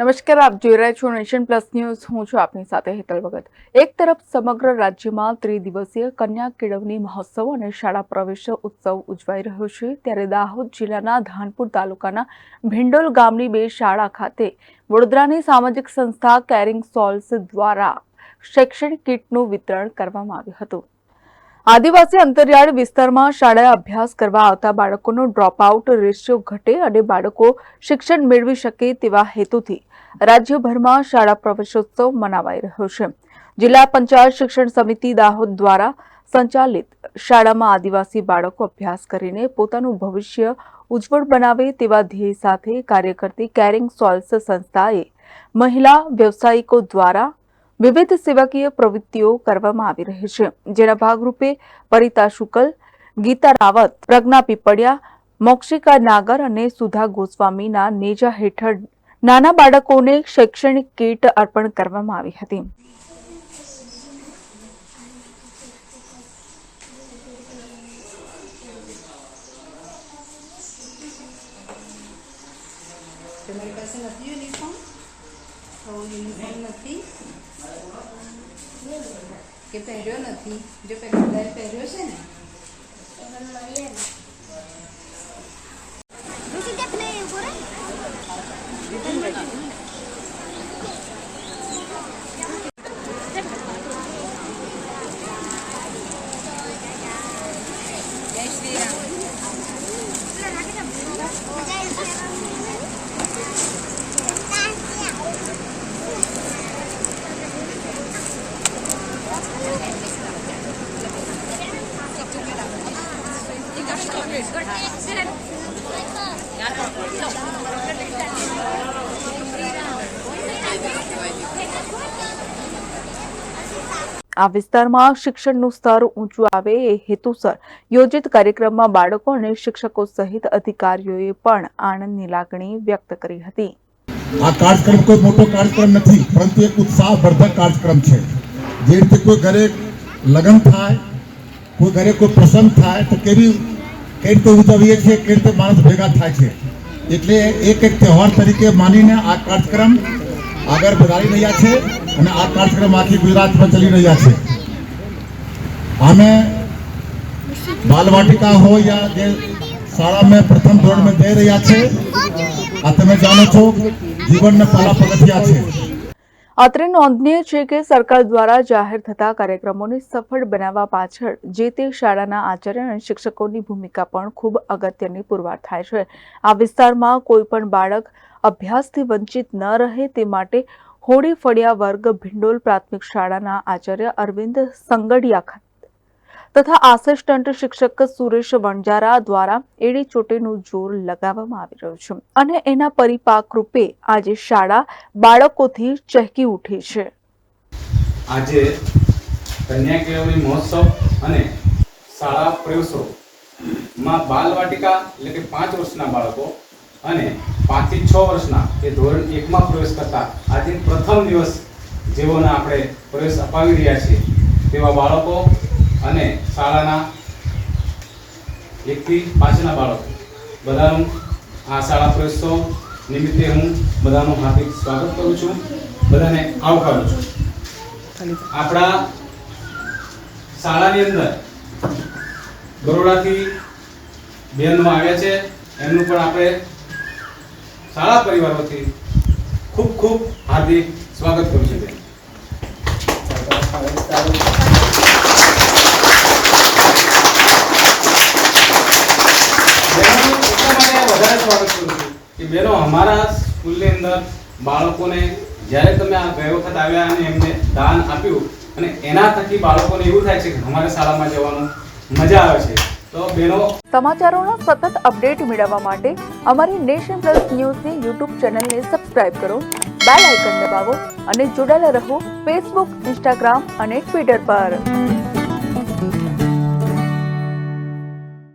નમસ્કાર, આપ જોઈ રહ્યા છો નેશન પ્લસ ન્યૂઝ. હું છું આપની સાથે હેતલ ભગત. એક તરફ સમગ્ર રાજ્યમાં ત્રિદિવસીય કન્યા કેળવણી મહોત્સવ અને શાળા પ્રવેશ ઉત્સવ ઉજવાઈ રહ્યો છે. ત્યારે દાહોદ જિલ્લાના ધાનપુર તાલુકાના ભીંડોલ ગામની બે શાળા ખાતે વડોદરાની સામાજિક સંસ્થા કેરિંગ સોલ્સ દ્વારા શૈક્ષણિક કીટનું વિતરણ કરવામાં આવ્યું હતું. આદિવાસી અંતરિયાળ વિસ્તારમાં શાળાએ અભ્યાસ કરવા આવતા બાળકોનો ડ્રોપઆઉટ રેશિયો ઘટે અને બાળકો શિક્ષણ મેળવી શકે તેવા હેતુથી રાજ્યભરમાં શાળા પ્રવેશોત્સવ મનાવાઈ રહ્યો છે. જિલ્લા પંચાયત શિક્ષણ સમિતિ દાહોદ દ્વારા સંચાલિત શાળામાં આદિવાસી બાળકો અભ્યાસ કરીને પોતાનું ભવિષ્ય ઉજ્જવળ બનાવે તેવા ધ્યેય સાથે કાર્ય કરતી કેરિંગ સોલ્સ સંસ્થાએ મહિલા વ્યવસાયિકો દ્વારા વિવિધ સેવાકીય પ્રવૃત્તિઓ કરવામાં આવી રહી છે, જેના ભાગરૂપે પરિતા શુકલ, ગીતા રાવત, પ્રજ્ઞા પીપળિયા, મોક્ષિકા નાગર અને સુધા ગોસ્વામીના નેજા હેઠળ નાના બાળકોને શૈક્ષણિક કીટ અર્પણ કરવામાં આવી હતી. તમારી પાસે નથી યુનિફોર્મ તો યુનિફોર્મ નથી? કે પહેર્યો નથી? જો પહેલા પહેર્યો છે ને. આ વિસ્તારમાં શિક્ષણનું સ્તર ઊંચું આવે એ હેતુસર યોજિત કાર્યક્રમમાં બાળકો અને શિક્ષકો સહિત અધિકારીઓએ પણ આનંદની લાગણી વ્યક્ત કરી હતી. આ કાર્યક્રમ કોઈ મોટો કાર્યક્રમ નથી, પરંતુ એક ઉત્સાહવર્ધક કાર્યક્રમ છે. જે રીતે કોઈ ઘરે લગ્ન થાય, કોઈ ઘરે કોઈ પ્રસંગ થાય, તો કેવી કઈ રીતે ઉજવીએ છીએ કઈ રીતે માણસ ભેગા થાય છે. એટલે એક એક તહેવાર તરીકે માનીને આ કાર્યક્રમ આગળ વધારી રહ્યા છે અને આ કાર્યક્રમ આખી ગુજરાતમાં ચાલી રહ્યા છે. અમે બાલવાટિકા હોય યા જે શાળામાં પ્રથમ ધોરણમાં જઈ રહ્યા છે, આ તમે જાણો છો, જીવનને પહેલા પગથિયા છે. અત્રે નોંધનીય છે કે સરકાર દ્વારા જાહેર થતા કાર્યક્રમોને સફળ બનાવવા પાછળ જે તે શાળાના આચાર્ય અને શિક્ષકોની ભૂમિકા પણ ખૂબ અગત્યની પુરવાર થાય છે. આ વિસ્તારમાં કોઈ પણ બાળક અભ્યાસથી વંચિત ન રહે તે માટે હોળી ફળિયા વર્ગ ભિંડોલ પ્રાથમિક શાળાના આચાર્ય અરવિંદ સંગડિયા ખાતે તથા આસિસ્ટન્ટ શિક્ષક સુરેશ વણજારા દ્વારા એડી ચોટીનું જોર લગાવવામાં આવી રહ્યું છે અને એના પરિપાક રૂપે આજે શાળા બાળકોથી ચહેકી ઉઠી છે. આજે કન્યા કેળવણી મહોત્સવ અને શાળા પ્રવેશોમાં બાલવાટિકા એટલે કે પાંચ વર્ષના બાળકો અને પાંચથી છ વર્ષના એ ધોરણ એકમાં પ્રવેશ કરતા આજે પ્રથમ દિવસ જેઓને આપણે પ્રવેશ અપાવી રહ્યા છીએ તેવા બાળકો અને શાળાના એકથી પાંચના બાળકો. બધાનું આ શાળા પ્રવેશોત્સવ નિમિત્તે હું બધાનું હાર્દિક સ્વાગત કરું છું. બધાને આવકારું છું. આપણા શાળાની અંદર બરોડાથી બહેનો આવ્યા છે. એમનું પણ આપણે શાળા પરિવારોથી ખૂબ ખૂબ હાર્દિક સ્વાગત કરું છું. બેન બહેનોનું એટલા માટે વધારે સ્વાગત કરું બહેનો અમારા સ્કૂલની અંદર બાળકોને જ્યારે તમે આ ગઈ વખત આવ્યા અને એમને દાન આપ્યું, અને એના થકી બાળકોને એવું થાય છે કે અમારે શાળામાં જવાનું મજા આવે છે. તો બેનો, સમાચારોના સતત અપડેટ મેળવવા માટે અમારી નેશન પ્લસ ન્યૂઝની યુટ્યુબ ચેનલને સબસ્ક્રાઇબ કરો, બેલ આઇકન દબાવો અને જોડાયેલા રહો ફેસબુક, ઇન્સ્ટાગ્રામ અને ટ્વિટર પર.